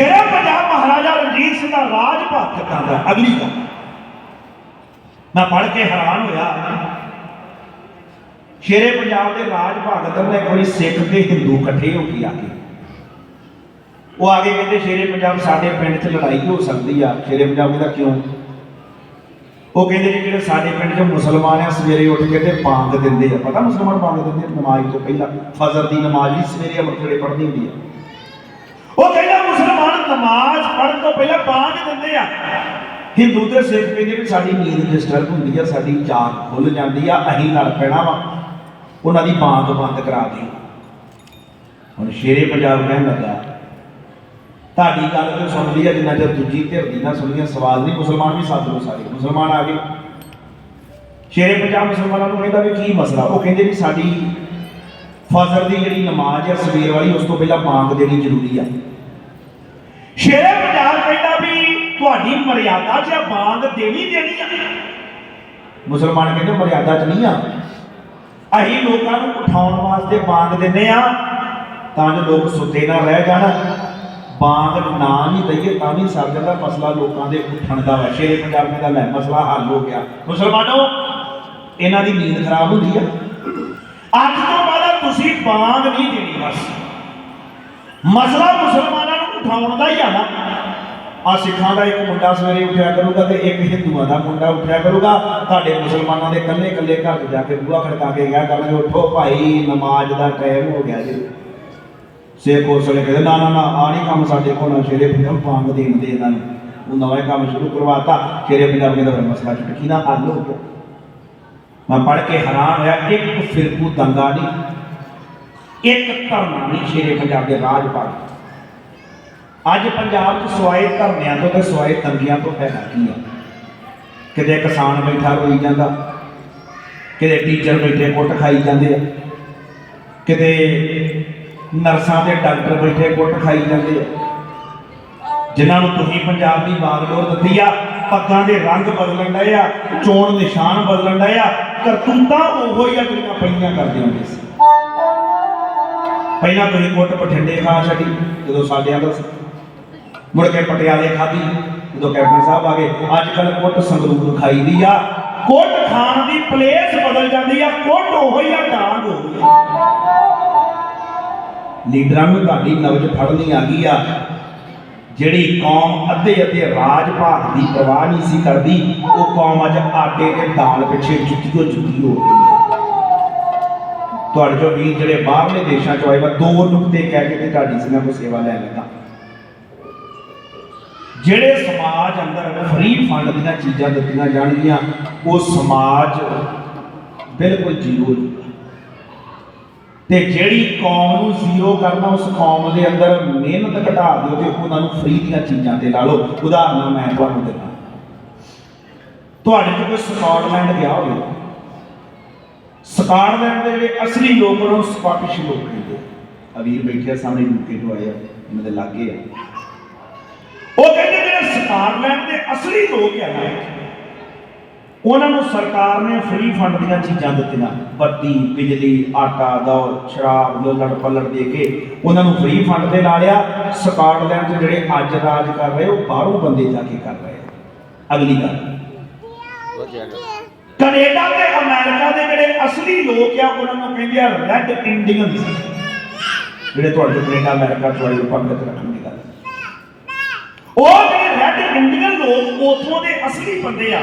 ਸ਼ੇਰੇ ਪੰਜਾਬ ਮਹਾਰਾਜਾ ਰਣਜੀਤ ਸਿੰਘ ਦਾ ਰਾਜ ਭਗਤਾਂ ਦਾ ਅਗਲੀ ਗੱਲ। ਮੈਂ ਪੜ੍ਹ ਕੇ ਹੈਰਾਨ ਹੋਇਆ। ਸ਼ੇਰੇ ਪੰਜਾਬ ਦੇ ਰਾਜ ਭਗਤ ਨੇ ਕੋਈ ਸਿੱਖ ਤੇ ਹਿੰਦੂ ਇਕੱਠੇ ਹੋ ਕੇ ਆ ਗਏ। ਉਹ ਆ ਕੇ ਕਹਿੰਦੇ, ਸ਼ੇਰੇ ਪੰਜਾਬ ਸਾਡੇ ਪਿੰਡ 'ਚ ਲੜਾਈ ਹੋ ਸਕਦੀ ਆ। ਸ਼ੇਰੇ ਪੰਜਾਬ ਦਾ ਕਿਉਂ? ਉਹ ਕਹਿੰਦੇ ਜੀ ਜਿਹੜੇ ਸਾਡੇ ਪਿੰਡ 'ਚ ਮੁਸਲਮਾਨ ਆ, ਸਵੇਰੇ ਉੱਠ ਕੇ ਤੇ ਬਾਂਗ ਦਿੰਦੇ ਆ। ਪਤਾ ਮੁਸਲਮਾਨ ਬਾਂਗ ਦਿੰਦੇ ਆ? ਨਮਾਜ਼ ਤੋਂ ਪਹਿਲਾਂ। ਫਜਰ ਦੀ ਨਮਾਜ਼ ਵੀ ਸਵੇਰੇ ਅਮਰਤੜੇ ਪੜ੍ਹਦੀ ਹੁੰਦੀ ਆ। ਉਹ ਕਹਿੰਦਾ ਨਮਾਜ਼ ਪੜ੍ਹਨ ਤੋਂ ਪਹਿਲਾਂ ਬਾਂਗ ਦਿੰਦੇ ਆ। ਹਿੰਦੂ ਦੇ ਸਿੱਖ ਕਹਿੰਦੇ ਵੀ ਸਾਡੀ ਨੀਂਦ ਡਿਸਟਰਬ ਹੁੰਦੀ ਆ, ਸਾਡੀ ਜਾਗ ਖੁੱਲ ਜਾਂਦੀ ਆ, ਅਸੀਂ ਲੜ ਪੈਣਾ ਵਾ। ਉਹਨਾਂ ਦੀ ਬਾਂਗ ਬੰਦ ਕਰਾ ਦਿਓ। ਹੁਣ ਸ਼ੇਰੇ ਪੰਜਾਬ ਕਹਿਣ ਲੱਗਾ। ਤੁਹਾਡੀ ਗੱਲ ਤੇ ਸੁਣਦੀ ਆ, ਜਿੰਨਾ ਚਿਰ ਦੂਜੀ ਧਿਰ ਦੀ ਨਾ ਸੁਣੀਆਂ ਸਵਾਲ ਨਹੀਂ, ਮੁਸਲਮਾਨ ਵੀ ਸਾਥ ਲੋ ਸਾਰੇ। ਮੁਸਲਮਾਨ ਆ ਗਏ। ਸ਼ੇਰੇ ਪੰਜਾਬ ਮੁਸਲਮਾਨਾਂ ਨੂੰ ਕਹਿੰਦਾ ਵੀ ਕੀ ਮਸਲਾ? ਉਹ ਕਹਿੰਦੇ ਵੀ ਸਾਡੀ ਫਜਰ ਦੀ ਜਿਹੜੀ ਨਮਾਜ਼ ਹੈ ਸਵੇਰ ਵਾਲੀ, ਉਸ ਤੋਂ ਪਹਿਲਾਂ ਬਾਂਗ ਦੇਣੀ ਜ਼ਰੂਰੀ ਆ। ਸ਼ੇਰੇ ਪੰਜਾਬ ਕਹਿੰਦਾ ਵੀ ਤੁਹਾਡੀ ਮਰਿਆਦਾ 'ਚ ਬਾਂਗ ਦੇਣੀ ਦੇਣੀ ਆ। ਮੁਸਲਮਾਨ ਕਹਿੰਦੇ ਮਰਿਆਦਾ 'ਚ ਨਹੀਂ ਆ। ਅਸੀਂ ਲੋਕਾਂ ਨੂੰ ਉਠਾਉਣ ਵਾਸਤੇ ਬਾਂਗ ਦਿੰਨੇ ਆ ਤਾਂ ਜੋ ਲੋਕ ਸੁੱਤੇ ਨਾ ਰਹਿ ਜਾਣ। ਬਾਂਗ ਨਾ ਨਹੀਂ ਦਈਏ ਤਾਂ ਵੀ ਸਰ ਜਾਂਦਾ ਮਸਲਾ ਲੋਕਾਂ ਦੇ ਉੱਠਣ ਦਾ ਵਾ। ਸ਼ੇਰੇ ਪੰਜਾਬ ਕਹਿੰਦਾ ਲੈ ਮਸਲਾ ਹੱਲ ਹੋ ਗਿਆ। ਮੁਸਲਮਾਨੋ ਇਹਨਾਂ ਦੀ ਨੀਂਦ ਖਰਾਬ ਹੁੰਦੀ ਆ। ਅੱਜ ਤੋਂ ਬਾਅਦ ਤੁਸੀਂ ਬਾਂਗ ਨਹੀਂ ਦੇਣੀ ਬਸ। ਮਸਲਾ ਮੁਸਲਮਾਨਾਂ ਉਠਾਉਣ ਦਾ ਹੀ ਆ ਆ ਸਿੱਖਾਂ ਦਾ ਇੱਕ ਮੁੰਡਾ ਸਵੇਰੇ ਉੱਠਿਆ ਕਰੂਗਾ ਤੇ ਇੱਕ ਹਿੰਦੂਆਂ ਦਾ ਮੁੰਡਾ ਉੱਠਿਆ ਕਰੂਗਾ। ਤੁਹਾਡੇ ਮੁਸਲਮਾਨਾਂ ਦੇ ਕੱਲੇ ਕੱਲੇ ਘਰ 'ਚ ਜਾ ਕੇ ਬੂਹਾ ਖੜਕਾ ਕੇ ਗਿਆ ਕਰਨਗੇ, ਉੱਠੋ ਭਾਈ, ਨਮਾਜ਼ ਦਾ ਟਾਈਮ ਹੋ ਗਿਆ ਜੀ। ਸੇਖ ਉਸ ਕਹਿੰਦੇ, ਨਾ ਨਾ ਨਾ ਆ ਨਹੀਂ ਕੰਮ ਸਾਡੇ ਕੋਲ, ਨਾ ਸ਼ੇਰੇ ਪੰਜਾਬ ਪਾਂਗ ਦੇਣ ਦੇ ਇਹਨਾਂ ਨੂੰ ਉਹ ਨਵਾਂ ਕੰਮ ਸ਼ੁਰੂ ਕਰਵਾਤਾ। ਸ਼ੇਰੇ ਪੰਜਾਬ ਕਹਿੰਦਾ, ਫਿਰ ਮਸਲਾ ਚੁਟਕੀ ਨਾ ਹੱਲ ਹੋ ਗਿਆ? ਮੈਂ ਪੜ੍ਹ ਕੇ ਹੈਰਾਨ ਹੋਇਆ, ਇੱਕ ਫਿਰਕੂ ਦੰਗਾ ਨਹੀਂ ਇੱਕ ਧਰਮ ਨਹੀਂ ਸ਼ੇਰੇ ਪੰਜਾਬ ਦੇ ਰਾਜ ਭਾਗ ਅੱਜ ਪੰਜਾਬ 'ਚ ਸਵਾਏ ਧਰਨਿਆਂ ਤੋਂ ਤੇ ਸਵਾਏ ਤੰਗੀਆਂ ਤੋਂ ਹੈਗਾ ਕੀ ਆ? ਕਿਤੇ ਕਿਸਾਨ ਬੈਠਾ ਰੋਈ ਜਾਂਦਾ, ਕਿਤੇ ਟੀਚਰ ਬੈਠੇ ਕੁੱਟ ਖਾਈ ਜਾਂਦੇ ਆ, ਕਿਤੇ ਨਰਸਾਂ ਤੇ ਡਾਕਟਰ ਬੈਠੇ ਕੁੱਟ ਖਾਈ ਜਾਂਦੇ ਆ। ਜਿਨ੍ਹਾਂ ਨੂੰ ਤੁਸੀਂ ਪੰਜਾਬ ਦੀ ਬਾਗਡੋਰ ਦਿੱਤੀ ਆ, ਪੱਗਾਂ ਦੇ ਰੰਗ ਬਦਲਣ ਡਏ ਆ, ਚੋਣ ਨਿਸ਼ਾਨ ਬਦਲਣ ਡਏ ਆ, ਕਰਤੂਤਾਂ ਉਹੋ ਹੀ ਆ ਜਿਹੜੀਆਂ ਪਹਿਲੀਆਂ ਕਰਦੇ ਹੁੰਦੇ ਸੀ। ਪਹਿਲਾਂ ਤੁਸੀਂ ਕੁੱਟ ਬਠਿੰਡੇ ਖਾ ਛੱਡੀ, ਜਦੋਂ ਸਾਡੇ ਆਂਦਾ ਸੀ। ਮੁੜ ਕੇ ਪਟਿਆਲੇ ਖਾਧੀ, ਜਦੋਂ ਕੈਪਟਨ ਸਾਹਿਬ ਆ ਗਏ, ਅੱਜ ਕੱਲ ਕੁੱਟ ਸੰਗਰੂਰ ਖਾਈ ਦੀ ਆ। ਕੁੱਟ ਖਾਣ ਦੀ ਪਲੇਸ ਬਦਲ ਜਾਂਦੀ ਆ, ਕੁੱਟ ਉਹੋ ਆ, ਡਾਂਗ ਉਹੀ ਲੀਡਰਾਂ ਨੂੰ ਤੁਹਾਡੀ ਨਬਜ ਫੜਨੀ ਆ ਗਈ ਆ। ਜਿਹੜੀ ਕੌਮ ਅੱਧੇ ਅੱਧੇ ਰਾਜ ਭਾਗ ਦੀ ਪਰਵਾਹ ਨਹੀਂ ਸੀ ਕਰਦੀ, ਉਹ ਕੌਮ ਅੱਜ ਆਟੇ ਤੇ ਦਾਲ ਪਿੱਛੇ ਜੁੱਤੀਓ ਜੁੱਤੀ ਹੋ ਗਈ ਤੁਹਾਡੇ ਜੋ ਵੀਰ ਜਿਹੜੇ ਬਾਹਰਲੇ ਦੇਸ਼ਾਂ ਚੋਂ ਆਏ ਵਾ, ਦੋ ਨੁਕਤੇ ਕਹਿ ਕੇ ਤੇ ਤੁਹਾਡੀ ਸੀ ਨਾ ਕੋ ਸੇਵਾ ਲੈ ਲੈਂਦਾ। ਜਿਹੜੇ ਸਮਾਜ ਅੰਦਰ ਫ੍ਰੀ ਫੰਡ ਦੀਆਂ ਚੀਜ਼ਾਂ ਦਿੱਤੀਆਂ ਜਾਣਗੀਆਂ, ਉਹ ਸਮਾਜ ਬਿਲਕੁਲ ਜ਼ੀਰੋ ਤੇ ਜਿਹੜੀ ਕੌਮ ਨੂੰ ਜ਼ੀਰੋ ਕਰਨਾ, ਉਸ ਕੌਮ ਦੇ ਅੰਦਰ ਮਿਹਨਤ ਘਟਾ ਦਿਓ ਤੇ ਉਹਨਾਂ ਨੂੰ ਫ੍ਰੀ ਦੀਆਂ ਚੀਜ਼ਾਂ ਤੇ ਲਾ ਲਓ। ਉਦਾਹਰਨਾਂ ਮੈਂ ਤੁਹਾਨੂੰ ਦਿੰਦਾ। ਤੁਹਾਡੇ ਤੋਂ ਕੋਈ ਸਕਾਟਲੈਂਡ ਗਿਆ ਹੋਵੇ ਸਕਾਟਲੈਂਡ ਦੇ ਜਿਹੜੇ ਅਸਲੀ ਲੋਕ ਉਹਨਾਂ ਨੂੰ ਸਕਾਟਿਸ਼ ਲੋਕ ਕਹਿੰਦੇ ਆ ਵੀਰ ਬੈਠੇ ਆ, ਸਾਹਮਣੇ ਯੂਕੇ ਤੋਂ ਆਏ ਇਹਨਾਂ ਦੇ ਲਾਗੇ ਆ। ਉਹ ਕਹਿੰਦੇ ਜਿਹੜੇ ਸਕਾਟਲੈਂਡ ਦੇ ਅਸਲੀ ਲੋਕ ਆ ਨਾ ਉਹਨਾਂ ਨੂੰ ਸਰਕਾਰ ਨੇ ਫ੍ਰੀ ਫੰਡ ਦੀਆਂ ਚੀਜ਼ਾਂ ਦਿੱਤੀਆਂ। ਬੱਤੀ ਬਿਜਲੀ, ਆਟਾ ਦਾਲ ਸ਼ਰਾਬ, ਲੱਲੜ ਪੱਲੜ ਦੇ ਕੇ ਉਹਨਾਂ ਨੂੰ ਫ੍ਰੀ ਫੰਡ ਤੇ ਲਾ ਲਿਆ ਸਕਾਟਲੈਂਡ 'ਚ ਜਿਹੜੇ ਅੱਜ ਰਾਜ ਕਰ ਰਹੇ, ਉਹ ਬਾਹਰੋਂ ਬੰਦੇ ਜਾ ਕੇ ਕਰ ਰਹੇ ਆ। ਅਗਲੀ ਗੱਲ। ਕੈਨੇਡਾ ਤੇ ਅਮਰੀਕਾ ਦੇ ਜਿਹੜੇ ਅਸਲੀ ਲੋਕ ਆ, ਉਹਨਾਂ ਨੂੰ ਕਹਿੰਦੇ ਆ ਰੈੱਡ ਇੰਡੀਅਨਸ ਜਿਹੜੇ ਤੁਹਾਡੇ ਤੋਂ ਕੈਨੇਡਾ, ਅਮਰੀਕਾ ਚ ਆਏ ਰਿਪਬਲਿਕ ਰੱਖਣ ਦੀ ਗੱਲ। ਉਹ ਜਿਹੜੇ ਰੈੱਡ ਇੰਡੀਅਨ ਲੋਕ ਉਥੋਂ ਦੇ ਅਸਲੀ ਬੰਦੇ ਆ।